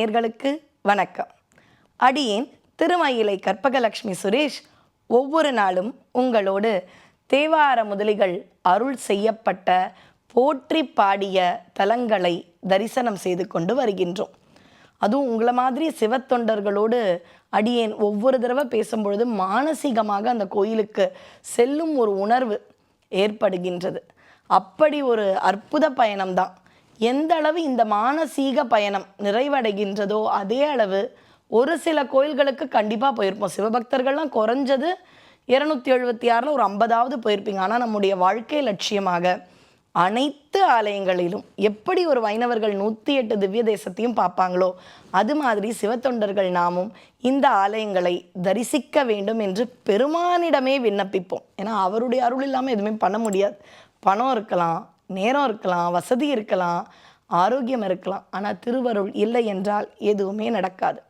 நேர்களுக்கு வணக்கம். அடியேன் திருமயிலை கற்பகலட்சுமி சுரேஷ் ஒவ்வொரு நாளும் உங்களோடு தேவார முதலிகள் அருள் செய்யப்பட்ட போற்றி பாடிய தலங்களை தரிசனம் செய்து கொண்டு வருகின்றோம். அதுவும் உங்களை மாதிரி சிவத்தொண்டர்களோடு அடியேன் ஒவ்வொரு தடவை பேசும்பொழுது மானசீகமாக அந்த கோயிலுக்கு செல்லும் ஒரு உணர்வு ஏற்படுகின்றது. அப்படி ஒரு அற்புத பயணம்தான். எந்த அளவு இந்த மானசீக பயணம் நிறைவடைகின்றதோ அதே அளவு ஒரு சில கோயில்களுக்கு கண்டிப்பாக போயிருப்போம். சிவபக்தர்கள்லாம் குறைஞ்சது இருநூத்தி எழுபத்தி ஆறில் ஒரு ஐம்பதாவது போயிருப்பீங்க. ஆனால் நம்முடைய வாழ்க்கை லட்சியமாக அனைத்து ஆலயங்களிலும் எப்படி ஒரு வைணவர்கள் நூற்றி எட்டு திவ்ய தேசத்தையும் பார்ப்பாங்களோ அது மாதிரி சிவத்தொண்டர்கள் நாமும் இந்த ஆலயங்களை தரிசிக்க வேண்டும் என்று பெருமானிடமே விண்ணப்பிப்போம். ஏன்னா அவருடைய அருள் இல்லாமல் எதுவுமே பண்ண முடியாது. பணம் இருக்கலாம் நேரம் இருக்கலாம் வசதி இருக்கலாம் ஆரோக்கியம் இருக்கலாம். ஆனால் திருவருள் இல்லை என்றால் எதுவுமே நடக்காது.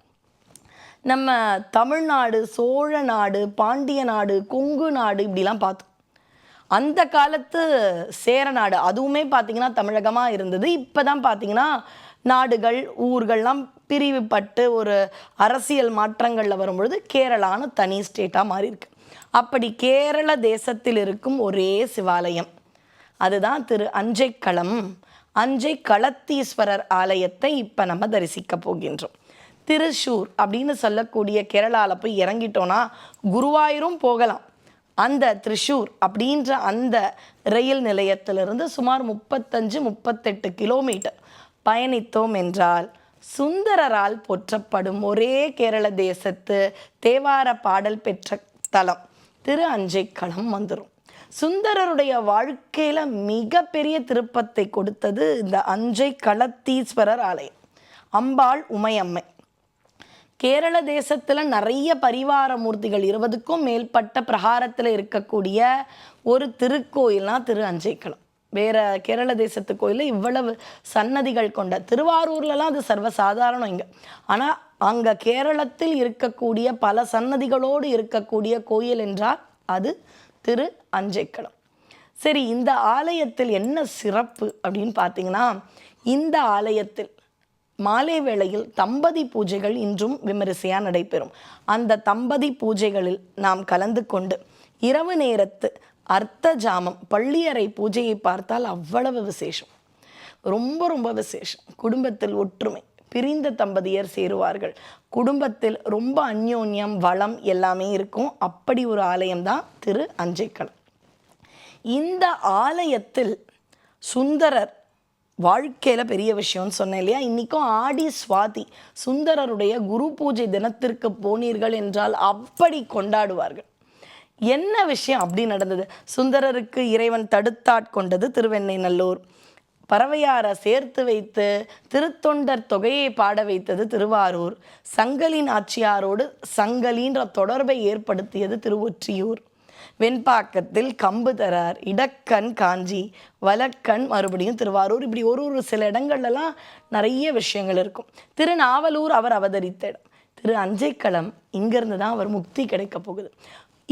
நம்ம தமிழ்நாடு சோழ நாடு பாண்டிய நாடு கொங்கு நாடு இப்படிலாம் பார்த்தோம். அந்த காலத்து சேர நாடு அதுவுமே பார்த்திங்கன்னா தமிழகமாக இருந்தது. இப்போ தான் பார்த்திங்கன்னா நாடுகள் ஊர்கள்லாம் பிரிவுபட்டு ஒரு அரசியல் மாற்றங்களில் வரும்பொழுது கேரளான்னு தனி ஸ்டேட்டாக மாறியிருக்கு. அப்படி கேரள தேசத்தில் இருக்கும் ஒரே சிவாலயம். அதுதான் திரு அஞ்சைக்களம். அஞ்சை களத்தீஸ்வரர் ஆலயத்தை இப்போ நம்ம தரிசிக்க போகின்றோம். திருஷூர் அப்படின்னு சொல்லக்கூடிய கேரளாவில் போய் இறங்கிட்டோன்னா குருவாயூரும் போகலாம். அந்த திரிஷூர் அப்படின்ற அந்த ரயில் நிலையத்திலிருந்து சுமார் முப்பத்தஞ்சு முப்பத்தெட்டு கிலோமீட்டர் பயணித்தோம் என்றால் சுந்தரரால் போற்றப்படும் ஒரே கேரள தேசத்து தேவார பாடல் பெற்ற தலம் திரு அஞ்சைக்களம் வந்துடும் சுந்தரருடைய வாழ்க்கையில மிகப்பெரிய திருப்பத்தை கொடுத்தது இந்த அஞ்சை களத்தீஸ்வரர் ஆலயம். அம்பாள் உமையம்மை. கேரள தேசத்துல நிறைய பரிவார மூர்த்திகள் இருபதுக்கும் மேற்பட்ட பிரகாரத்துல இருக்கக்கூடிய ஒரு திருக்கோயில்னா திரு அஞ்சைக்களம் வேற கேரள தேசத்து கோயிலில் இவ்வளவு சன்னதிகள் கொண்ட திருவாரூர்லலாம் அது சர்வசாதாரணம் இங்க. ஆனா அங்க கேரளத்தில் இருக்கக்கூடிய பல சன்னதிகளோடு இருக்கக்கூடிய கோயில் என்றால் அது திரு அஞ்சைக்களம் சரி இந்த ஆலயத்தில் என்ன சிறப்பு அப்படின்னு பார்த்தீங்கன்னா இந்த ஆலயத்தில் மாலை வேளையில் தம்பதி பூஜைகள் இன்றும் விமரிசையாக நடைபெறும். அந்த தம்பதி பூஜைகளில் நாம் கலந்து கொண்டு இரவு நேரத்து அர்த்த ஜாமம் பள்ளியறை பூஜையை பார்த்தால் அவ்வளவு விசேஷம். ரொம்ப ரொம்ப விசேஷம். குடும்பத்தில் ஒற்றுமை. பிரிந்த தம்பதியர் சேருவார்கள். குடும்பத்தில் ரொம்ப அந்யோன்யம் வளம் எல்லாமே இருக்கும். அப்படி ஒரு ஆலயம் தான் திரு அஞ்சைக்களம் இந்த ஆலயத்தில் சுந்தரர் வாழ்க்கையில் பெரிய விஷயம்னு சொன்னேன் இல்லையா? இன்றைக்கும் ஆடி சுவாதி சுந்தரருடைய குரு பூஜை தினத்திற்கு போனீர்கள் என்றால் அப்படி கொண்டாடுவார்கள். என்ன விஷயம் அப்படி நடந்தது? சுந்தரருக்கு இறைவன் தடுத்தாட் கொண்டது திருவெண்ணை நல்லூர். பறவையார சேர்த்து வைத்து திருத்தொண்டர் தொகையை பாட வைத்தது திருவாரூர். சங்கலின் ஆட்சியாரோடு சங்கலின்ற தொடர்பை ஏற்படுத்தியது திருவொற்றியூர். வெண்பாக்கத்தில் கம்பு தரார் இடக்கண் காஞ்சி வலக்கண் மறுபடியும் திருவாரூர். இப்படி ஒரு ஒரு சில இடங்கள்லாம் நிறைய விஷயங்கள் இருக்கும். திருநாவலூர் அவர் அவதரித்த இடம். திரு அஞ்சைக்களம் இங்கேருந்து தான் அவர் முக்தி கிடைக்க போகுது.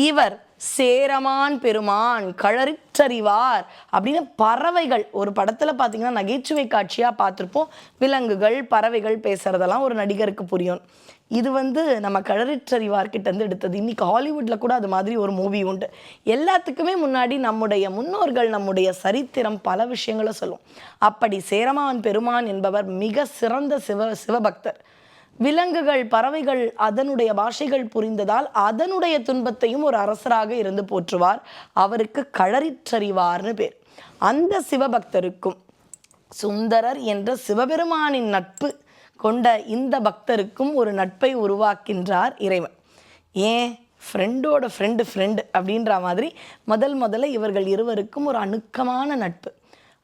இவர் சேரமான் பெருமான் கழறிற்றறிவார் அப்படின்னு பறவைகள். ஒரு படத்தில் பார்த்தீங்கன்னா நகைச்சுவை காட்சியாக பார்த்துருப்போம் விலங்குகள் பறவைகள் பேசுறதெல்லாம் ஒரு நடிகருக்கு புரியும். இது வந்து நம்ம கழறிற்றறிவார் இருந்து எடுத்தது. இன்னைக்கு ஹாலிவுட்ல கூட அது மாதிரி ஒரு மூவி உண்டு. எல்லாத்துக்குமே முன்னாடி நம்முடைய முன்னோர்கள் நம்முடைய சரித்திரம் பல விஷயங்களை சொல்லும். அப்படி சேரமான் பெருமான் என்பவர் மிக சிறந்த சிவ சிவபக்தர். விலங்குகள் பறவைகள் அதனுடைய பாஷைகள் புரிந்ததால் அதனுடைய துன்பத்தையும் ஒரு அரசராக இருந்து போற்றுவார். அவருக்கு களறிற்றறிவார்னு பேர். அந்த சிவபக்தருக்கும் சுந்தரர் என்ற சிவபெருமானின் நட்பு கொண்ட இந்த பக்தருக்கும் ஒரு நட்பை உருவாக்கின்றார் இறைவன். ஏன்? ஃப்ரெண்டோட ஃப்ரெண்டு ஃப்ரெண்டு அப்படின்ற மாதிரி முதல் முதல்ல இவர்கள் இருவருக்கும் ஒரு அணுக்கமான நட்பு.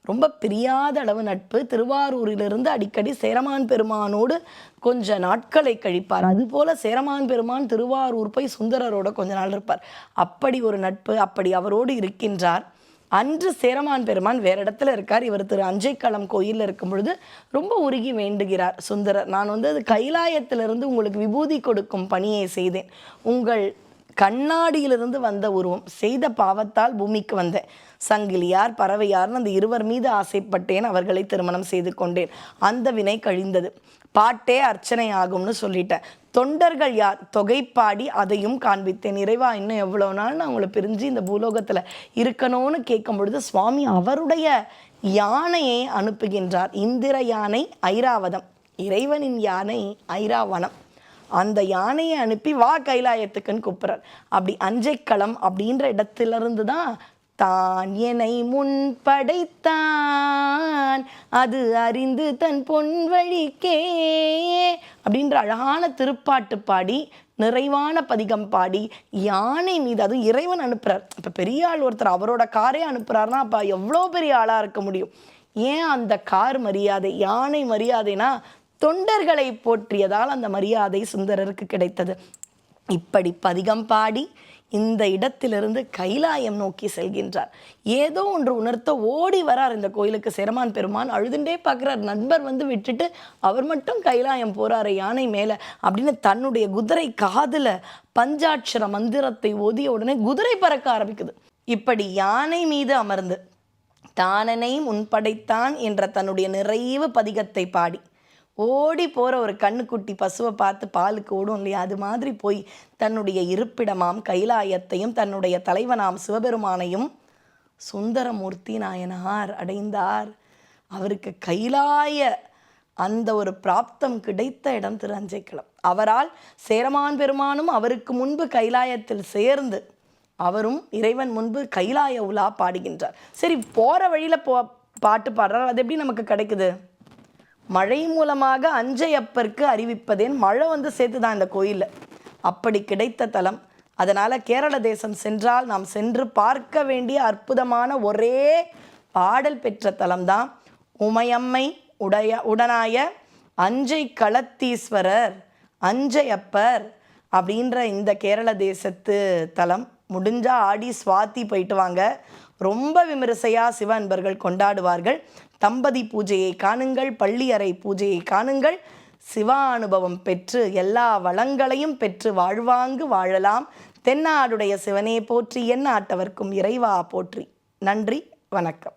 ரொம்ப பிரியாத அளவு நட்பு. திருவாரூரிலிருந்து அடிக்கடி சேரமான் பெருமானோடு கொஞ்ச நாட்களை கழிப்பார். அதுபோல சேரமான் பெருமான் திருவாரூர் போய் சுந்தரரோட கொஞ்ச நாள் இருப்பார். அப்படி ஒரு நட்பு அப்படி அவரோடு இருக்கின்றார். அன்று சேரமான் பெருமான் வேற இடத்துல இருக்கார். இவர் திரு அஞ்சைக்களம் கோயிலில் இருக்கும் பொழுது ரொம்ப உருகி வேண்டுகிறார் சுந்தரர். நான் வந்து அது கைலாயத்திலிருந்து உங்களுக்கு விபூதி கொடுக்கும் பணியை செய்தேன். உங்கள் கண்ணாடியிலிருந்து வந்த உருவம் செய்த பாவத்தால் பூமிக்கு வந்தேன் சங்கிலியார் பறவையார்னு அந்த இருவர் மீது ஆசைப்பட்டேன் அவர்களை திருமணம் செய்து கொண்டேன். அந்த வினை கழிந்தது. பாட்டே அர்ச்சனை ஆகும்னு சொல்லிட்டேன். தொண்டர்கள் யார்? தொகைப்பாடி அதையும் காண்பித்தேன். இறைவா இன்னும் எவ்வளோ நாள் நான் உங்களை பிரிஞ்சு இந்த பூலோகத்தில் இருக்கணும்னு கேட்கும் பொழுது சுவாமி அவருடைய யானையை அனுப்புகின்றார். இந்திர யானை ஐராவதம். இறைவனின் யானை ஐராவனம் அந்த யானையை அனுப்பி வா கைலாயத்துக்குன்னு கூப்பிட்றார். அப்படி அஞ்சைக்களம் அப்படின்ற இடத்திலிருந்து தான் தான் என்னை முன் படைத்தான் அது அறிந்து தன் பொன் வழிக்கே அப்படின்ற அழகான திருப்பாட்டு பாடி நிறைவான பதிகம் பாடி யானை மீது அதுவும் இறைவன் அனுப்புறார். இப்போ பெரிய ஆள் ஒருத்தர் அவரோட காரே அனுப்புறாருன்னா அப்போ எவ்வளோ பெரிய ஆளாக இருக்க முடியும்? ஏன் அந்த கார் மரியாதை யானை மரியாதைனா தொண்டர்களை போற்றியதால் அந்த மரியாதை சுந்தரருக்கு கிடைத்தது. இப்படி பதிகம் பாடி இந்த இடத்திலிருந்து கைலாயம் நோக்கி செல்கின்றார். ஏதோ ஒன்று உணர்த்த ஓடி வரார் இந்த கோயிலுக்கு சிரமான் பெருமான். அழுதுண்டே பார்க்குறார். நண்பர் வந்து விட்டுட்டு அவர் மட்டும் கைலாயம் போகிறாரு யானை மேலே. அப்படின்னு தன்னுடைய குதிரை காதில் பஞ்சாட்சர மந்திரத்தை ஓதிய உடனே குதிரை பறக்க ஆரம்பிக்குது. இப்படி யானை மீது அமர்ந்து தானனை முன்படைத்தான் என்ற தன்னுடைய நிறைவு பதிகத்தை பாடி ஓடி போகிற ஒரு கண்ணுக்குட்டி பசுவை பார்த்து பாலுக்கு ஓடும் இல்லையா? அது மாதிரி போய் தன்னுடைய இருப்பிடமாம் கைலாயத்தையும் தன்னுடைய தலைவனாம் சிவபெருமானையும் சுந்தரமூர்த்தி நாயனார் அடைந்தார். அவருக்கு கைலாய அந்த ஒரு பிராப்தம் கிடைத்த இடம் திருஞ்சைக்களம் அவரால் சேரமான் பெருமானும் அவருக்கு முன்பு கைலாயத்தில் சேர்ந்து அவரும் இறைவன் முன்பு கைலாய உலா பாடுகின்றார். சரி போகிற வழியில் போ பாட்டு பாடுறார். அது எப்படி நமக்கு கிடைக்குது? மழை மூலமாக அஞ்சையப்பருக்கு அறிவிப்பதேன் மழை வந்து சேர்த்து தான் இந்த கோயிலில். அப்படி கிடைத்த தலம். அதனால் கேரள தேசம் சென்றால் நாம் சென்று பார்க்க வேண்டிய அற்புதமான ஒரே பாடல் பெற்ற தலம்தான் உமையம்மை உடைய உடனாய அஞ்சை களத்தீஸ்வரர் அஞ்சையப்பர் அப்படின்ற இந்த கேரள தேசத்து தலம். முடிஞ்சா ஆடி சுவாத்தி போயிட்டு வாங்க. ரொம்ப விமரிசையாக சிவ அன்பர்கள் கொண்டாடுவார்கள். தம்பதி பூஜையை காணுங்கள் பள்ளி அறை பூஜையை காணுங்கள். சிவா அனுபவம் பெற்று எல்லா வளங்களையும் பெற்று வாழ்வாங்கு வாழலாம். தென்னாடுடைய சிவனே போற்றி என் ஆட்டவர்க்கும் இறைவா போற்றி. நன்றி வணக்கம்.